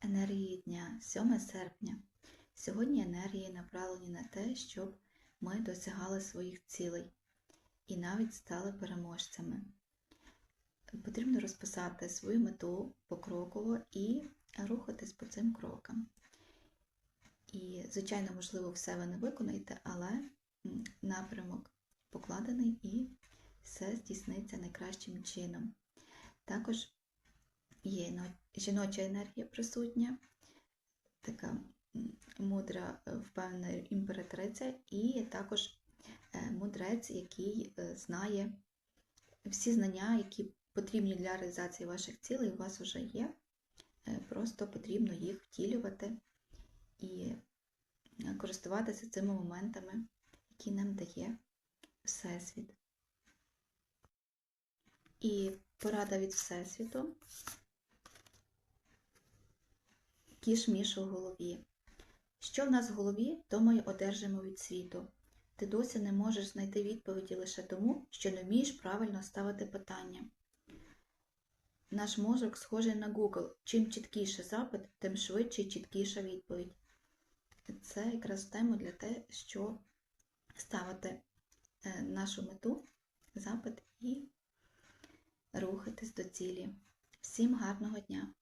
Енергії дня 7 серпня. Сьогодні енергії направлені на те, щоб ми досягали своїх цілей і навіть стали переможцями. Потрібно розписати свою мету покроково і рухатись по цим крокам. І, звичайно, можливо, все ви не виконаєте, але напрямок покладений і все здійсниться найкращим чином. Також є жіноча енергія присутня, така мудра, е, впевнена імператриця, і також е, мудрець, який е, знає всі знання, які потрібні для реалізації ваших цілей, у вас вже є. Просто потрібно їх втілювати і користуватися цими моментами, які нам дає Всесвіт. І порада від Всесвіту. Кіш-міш у голові. Що в нас в голові, то ми одержимо від світу. Ти досі не можеш знайти відповіді лише тому, що не вмієш правильно ставити питання. Наш мозок схожий на Google. Чим чіткіше запит, тим швидше і чіткіша відповідь. Це якраз тема для те, що ставити е, нашу мету, запит і рухатись до цілі. Всім гарного дня!